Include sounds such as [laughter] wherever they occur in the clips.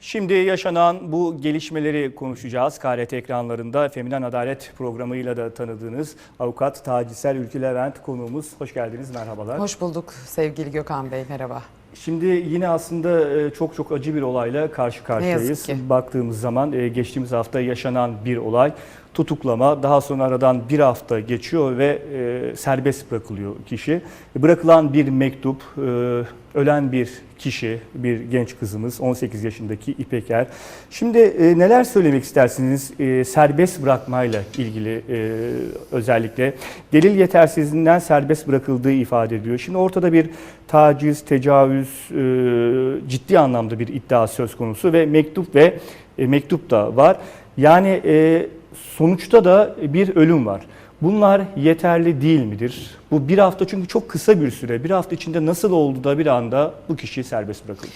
Şimdi yaşanan bu gelişmeleri konuşacağız. KRT ekranlarında Feminen Adalet programıyla da tanıdığınız avukat Tacisel Ülkü Levent konuğumuz. Hoş geldiniz, merhabalar. Hoş bulduk sevgili Gökhan Bey, merhaba. Şimdi yine aslında e, çok çok acı bir olayla karşı karşıyayız. Baktığımız zaman e, geçtiğimiz hafta yaşanan bir olay tutuklama daha sonra aradan bir hafta geçiyor ve e, serbest bırakılıyor kişi. Bırakılan bir mektup, e, ölen bir kişi, bir genç kızımız 18 yaşındaki İpeker. Şimdi e, neler söylemek istersiniz e, serbest bırakmayla ilgili e, özellikle? Delil yetersizliğinden serbest bırakıldığı ifade ediyor. Şimdi ortada bir taciz, tecavüz, e, ciddi anlamda bir iddia söz konusu ve mektup ve e, mektup da var. Yani e, sonuçta da bir ölüm var. Bunlar yeterli değil midir? Bu bir hafta çünkü çok kısa bir süre. Bir hafta içinde nasıl oldu da bir anda bu kişi serbest bırakıldı?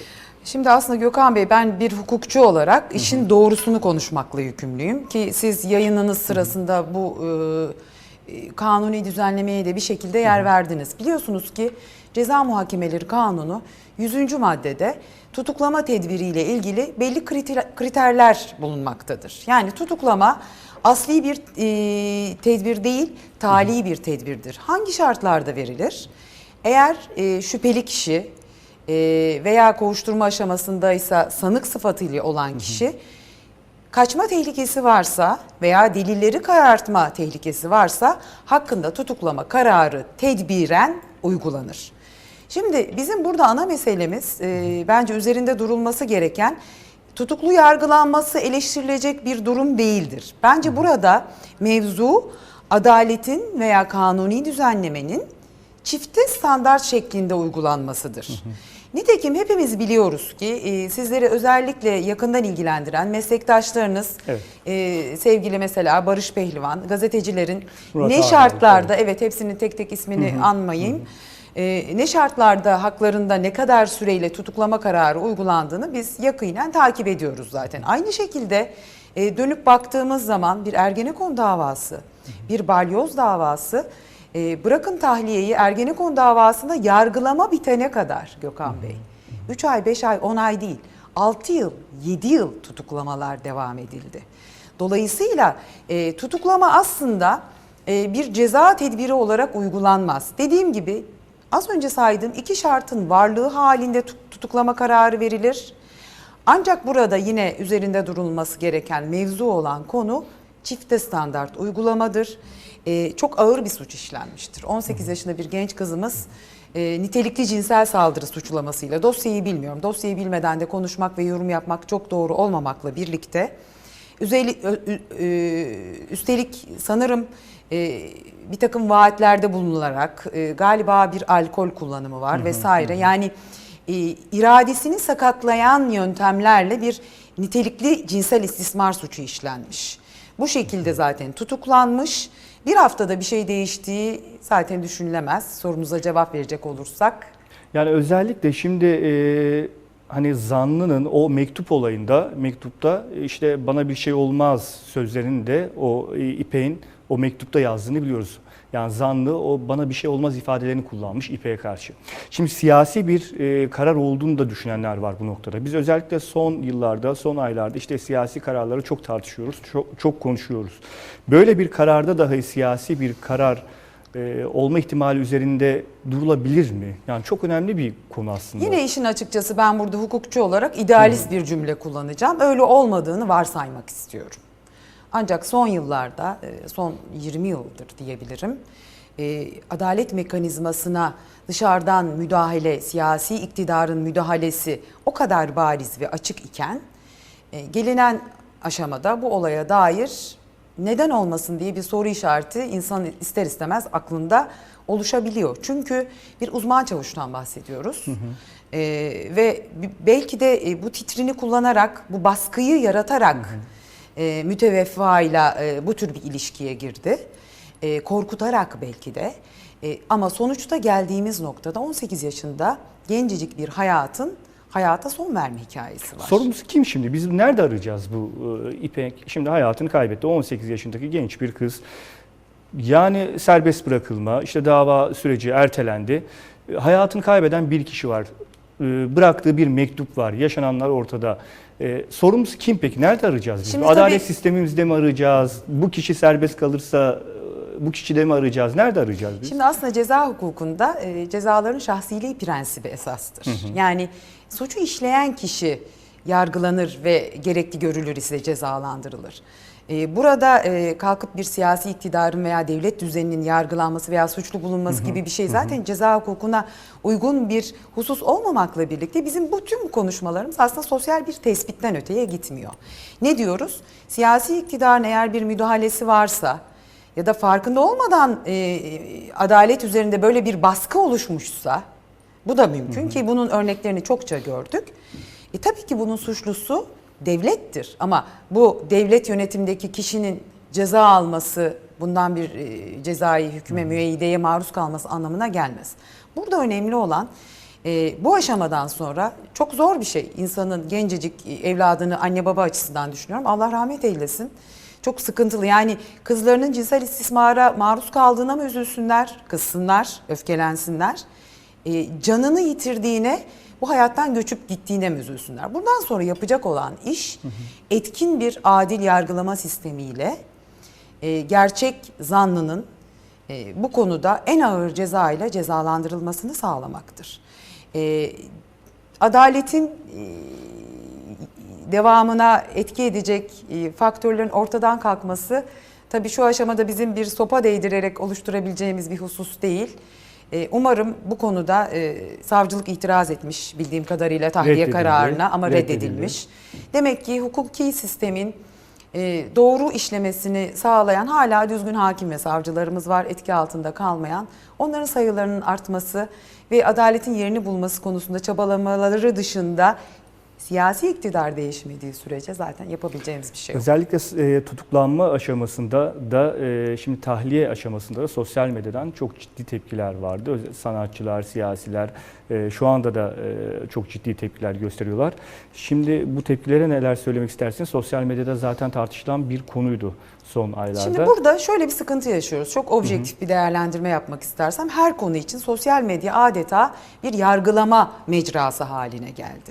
Şimdi aslında Gökhan Bey ben bir hukukçu olarak işin doğrusunu konuşmakla yükümlüyüm. Ki siz yayınınız sırasında bu e, e, kanuni düzenlemeye de bir şekilde yer verdiniz. Biliyorsunuz ki Ceza Muhakemeleri Kanunu 100. maddede tutuklama tedbiriyle ilgili belli kriter- kriterler bulunmaktadır. Yani tutuklama asli bir e, tedbir değil, tali bir tedbirdir. Hangi şartlarda verilir? Eğer e, şüpheli kişi e, veya kovuşturma aşamasındaysa sanık sıfatıyla olan kişi kaçma tehlikesi varsa veya delilleri karartma tehlikesi varsa hakkında tutuklama kararı tedbiren uygulanır. Şimdi bizim burada ana meselemiz e, bence üzerinde durulması gereken tutuklu yargılanması eleştirilecek bir durum değildir. Bence burada mevzu adaletin veya kanuni düzenlemenin çifte standart şeklinde uygulanmasıdır. Nitekim hepimiz biliyoruz ki e, sizleri özellikle yakından ilgilendiren meslektaşlarınız, Evet. e, sevgili mesela Barış Pehlivan, gazetecilerin Murat ne Ağabey, şartlarda, evet hepsinin tek tek ismini anmayayım, e, ne şartlarda haklarında ne kadar süreyle tutuklama kararı uygulandığını biz yakinen takip ediyoruz zaten. Aynı şekilde e, dönüp baktığımız zaman bir Ergenekon davası, bir balyoz davası, e, bırakın tahliyeyi Ergenekon davasında yargılama bitene kadar Gökhan Bey. 3 ay, 5 ay, 10 ay değil. 6 yıl, 7 yıl tutuklamalar devam edildi. Dolayısıyla e, tutuklama aslında e, bir ceza tedbiri olarak uygulanmaz. Dediğim gibi az önce saydığım iki şartın varlığı halinde tut- tutuklama kararı verilir. Ancak burada yine üzerinde durulması gereken mevzu olan konu çifte standart uygulamadır. Ee, çok ağır bir suç işlenmiştir. 18 yaşında bir genç kızımız e, nitelikli cinsel saldırı suçlamasıyla dosyayı bilmiyorum. Dosyayı bilmeden de konuşmak ve yorum yapmak çok doğru olmamakla birlikte Üzelik, ö- ü- e, üstelik sanırım e, bir takım vaatlerde bulunularak e, galiba bir alkol kullanımı var vesaire. Yani e, iradesini sakatlayan yöntemlerle bir nitelikli cinsel istismar suçu işlenmiş. Bu şekilde zaten tutuklanmış. Bir haftada bir şey değiştiği zaten düşünülemez. Sorunuza cevap verecek olursak. Yani özellikle şimdi e, hani zanlının o mektup olayında mektupta işte bana bir şey olmaz sözlerinin de o e, İpek'in o mektupta yazdığını biliyoruz. Yani zanlı o bana bir şey olmaz ifadelerini kullanmış İpek'e karşı. Şimdi siyasi bir e, karar olduğunu da düşünenler var bu noktada. Biz özellikle son yıllarda, son aylarda işte siyasi kararları çok tartışıyoruz, çok, çok konuşuyoruz. Böyle bir kararda dahi siyasi bir karar e, olma ihtimali üzerinde durulabilir mi? Yani çok önemli bir konu aslında. Yine işin açıkçası ben burada hukukçu olarak idealist bir cümle kullanacağım. Öyle olmadığını varsaymak istiyorum. Ancak son yıllarda, e, son 20 yıldır diyebilirim, e, adalet mekanizmasına dışarıdan müdahale, siyasi iktidarın müdahalesi o kadar bariz ve açık iken, e, gelinen aşamada bu olaya dair neden olmasın diye bir soru işareti insan ister istemez aklında oluşabiliyor. Çünkü bir uzman çavuştan bahsediyoruz. Ee, ve belki de bu titrini kullanarak, bu baskıyı yaratarak e, müteveffa ile bu tür bir ilişkiye girdi. E, korkutarak belki de. E, ama sonuçta geldiğimiz noktada 18 yaşında gencecik bir hayatın hayata son verme hikayesi var. Sorumlusu kim şimdi? Biz nerede arayacağız bu e, İpek? Şimdi hayatını kaybetti. 18 yaşındaki genç bir kız. Yani serbest bırakılma, işte dava süreci ertelendi. E, Hayatını kaybeden bir kişi var. E, bıraktığı bir mektup var. Yaşananlar ortada. E, sorumuz kim peki? Nerede arayacağız biz? Şimdi Adalet tabii- sistemimizde mi arayacağız? Bu kişi serbest kalırsa e, bu kişide mi arayacağız? Nerede arayacağız biz? Şimdi aslında ceza hukukunda e, cezaların şahsiliği prensibi esastır. Yani suçu işleyen kişi yargılanır ve gerekli görülür ise cezalandırılır. E, burada e, kalkıp bir siyasi iktidarın veya devlet düzeninin yargılanması veya suçlu bulunması gibi bir şey zaten ceza hukukuna uygun bir husus olmamakla birlikte bizim bu tüm konuşmalarımız aslında sosyal bir tespitten öteye gitmiyor. Ne diyoruz? Siyasi iktidarın eğer bir müdahalesi varsa ya da farkında olmadan e, adalet üzerinde böyle bir baskı oluşmuşsa bu da mümkün ki bunun örneklerini çokça gördük. E, tabii ki bunun suçlusu devlettir ama bu devlet yönetimdeki kişinin ceza alması bundan bir e, cezai hükme müeyyideye maruz kalması anlamına gelmez. Burada önemli olan e, bu aşamadan sonra çok zor bir şey insanın gencecik e, evladını anne baba açısından düşünüyorum Allah rahmet eylesin. Çok sıkıntılı yani kızlarının cinsel istismara maruz kaldığına mı üzülsünler, kızsınlar, öfkelensinler. E, canını yitirdiğine, bu hayattan göçüp gittiğine mi üzülsünler? Bundan sonra yapacak olan iş etkin bir adil yargılama sistemiyle e, gerçek zanlının e, bu konuda en ağır ceza ile cezalandırılmasını sağlamaktır. E, adaletin e, devamına etki edecek e, faktörlerin ortadan kalkması tabii şu aşamada bizim bir sopa değdirerek oluşturabileceğimiz bir husus değil. E, Umarım bu konuda e, savcılık itiraz etmiş bildiğim kadarıyla tahliye Reddedildi. kararına ama Reddedildi. reddedilmiş. Demek ki hukuki sistemin e, doğru işlemesini sağlayan hala düzgün hakim ve savcılarımız var etki altında kalmayan. Onların sayılarının artması ve adaletin yerini bulması konusunda çabalamaları dışında siyasi iktidar değişmediği sürece zaten yapabileceğimiz bir şey yok. Özellikle e, tutuklanma aşamasında da e, şimdi tahliye aşamasında da sosyal medyadan çok ciddi tepkiler vardı. Sanatçılar, siyasiler e, şu anda da e, çok ciddi tepkiler gösteriyorlar. Şimdi bu tepkilere neler söylemek istersiniz? Sosyal medyada zaten tartışılan bir konuydu son aylarda. Şimdi burada şöyle bir sıkıntı yaşıyoruz. Çok objektif bir değerlendirme yapmak istersem her konu için sosyal medya adeta bir yargılama mecrası haline geldi.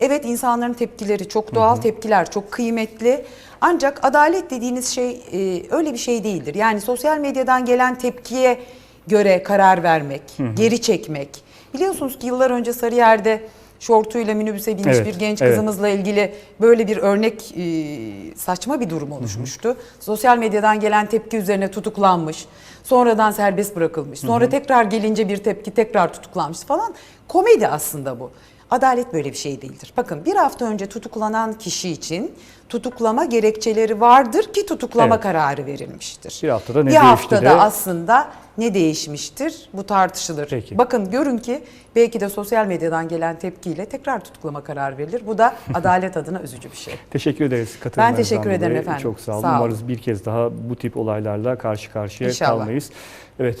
Evet insanların tepkileri çok doğal tepkiler, çok kıymetli. Ancak adalet dediğiniz şey e, öyle bir şey değildir. Yani sosyal medyadan gelen tepkiye göre karar vermek, geri çekmek. Biliyorsunuz ki yıllar önce Sarıyer'de şortuyla minibüse binmiş Evet, bir genç evet. kızımız kızımızla ilgili böyle bir örnek e, saçma bir durum oluşmuştu. Sosyal medyadan gelen tepki üzerine tutuklanmış. Sonradan serbest bırakılmış. Sonra tekrar gelince bir tepki tekrar tutuklanmış falan. Komedi aslında bu. Adalet böyle bir şey değildir. Bakın bir hafta önce tutuklanan kişi için tutuklama gerekçeleri vardır ki tutuklama Evet. kararı verilmiştir. Bir haftada ne bir değişti haftada de- aslında ne değişmiştir bu tartışılır. Peki. Bakın görün ki belki de sosyal medyadan gelen tepkiyle tekrar tutuklama kararı verilir. Bu da [laughs] adalet adına üzücü bir şey. Teşekkür ederiz katılımlarınızdan teşekkür ederim dolayı. efendim. Çok sağ olun. Sağ olun. Umarız bir kez daha bu tip olaylarla karşı karşıya İnşallah. kalmayız. Evet